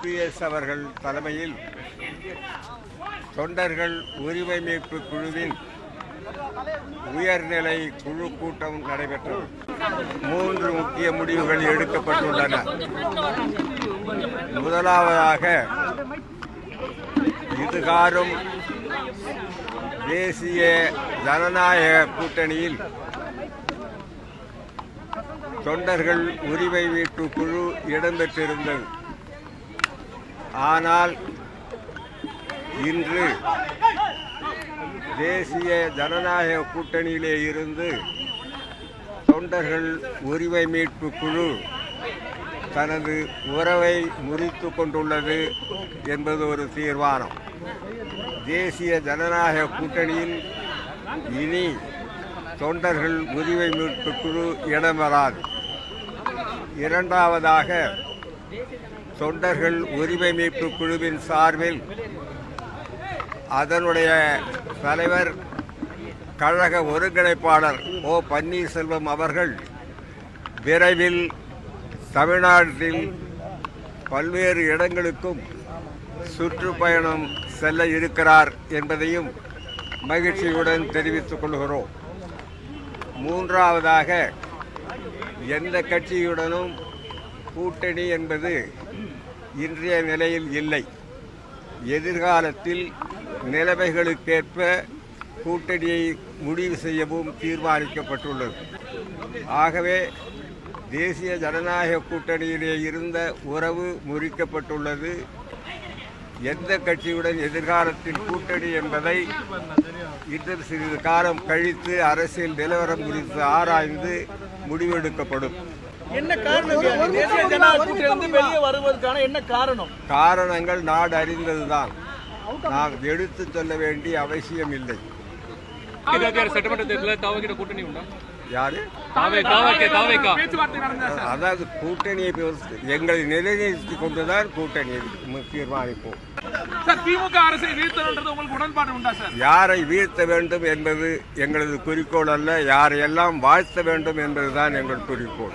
OPS அவர்கள் தலைமையில் தொண்டர்கள் உரிமை மீட்பு குழுவின் உயர்நிலை குழு கூட்டம் நடைபெற்றது. மூன்று முக்கிய முடிவுகள் எடுக்கப்பட்டுள்ளன. முதலாவதாக இதுகாரும் தேசிய ஜனநாயக கூட்டணியில் தொண்டர்கள் உரிமை மீட்பு குழு இடம்பெற்றிருந்தது. ஆனால் இன்று தேசிய ஜனநாயக கூட்டணியிலே இருந்து தொண்டர்கள் உரிமை மீட்பு குழு தனது உறவை முறித்து கொண்டுள்ளது என்பது ஒரு தீர்மானம். தேசிய ஜனநாயக கூட்டணியில் இனி தொண்டர்கள் உரிமை மீட்பு குழு இடம்பெறாது. இரண்டாவதாக தொண்டர்கள் உரிமை மீட்பு குழுவின் சார்பில் அதனுடைய தலைவர் கழக ஒருங்கிணைப்பாளர் ஓ பன்னீர்செல்வம் அவர்கள் விரைவில் தமிழ்நாட்டில் பல்வேறு இடங்களுக்கும் சுற்றுப்பயணம் செல்ல இருக்கிறார் என்பதையும் மகிழ்ச்சியுடன் தெரிவித்துக் கொள்கிறோம். மூன்றாவதாக எந்த கட்சியுடனும் கூட்டணி என்பது இன்றைய நிலையில் இல்லை. எதிர்காலத்தில் நிலைமைகளுக்கேற்ப கூட்டணியை முடிவு செய்யவும் தீர்மானிக்கப்பட்டுள்ளது. ஆகவே தேசிய ஜனநாயக கூட்டணியிலே இருந்த உறவு முறிக்கப்பட்டுள்ளது. எந்த கட்சியுடன் எதிர்காலத்தில் கூட்டணி என்பதை இன்னும் சிறிது காலம் கழித்து அரசியல் நிலவரம் குறித்து ஆராய்ந்து முடிவெடுக்கப்படும். என்ன காரணம்? ஐயா? தேசிய ஜனநாயக கூட்டணியிலிருந்து வெளியே வருவதற்கான என்ன காரணம்? காரணங்கள் நாடு அறிந்ததுதான். நாம் எடுத்து சொல்ல வேண்டிய அவசியம் இல்லை. இருபத்தி சட்டமன்ற தேர்தலில் தாவகிட்ட கூட்டணி உண்டா? யாரு? தாவே தாவக்கே தாவேக்கா. அதாவது கூட்டணியை எங்களை நிலைநிறுத்தி கொண்டுதான் கூட்டணியை தீர்மானிப்போம். சார் திமுக அரசை வீழ்த்தணுன்றது உங்களுக்கு உடன்பாடு உண்டா சார்? யாரை வீழ்த்த வேண்டும் என்பது எங்களது குறிக்கோள் அல்ல யாரையெல்லாம் வாழ்த்த வேண்டும் என்பதுதான் எங்கள் குறிக்கோள்.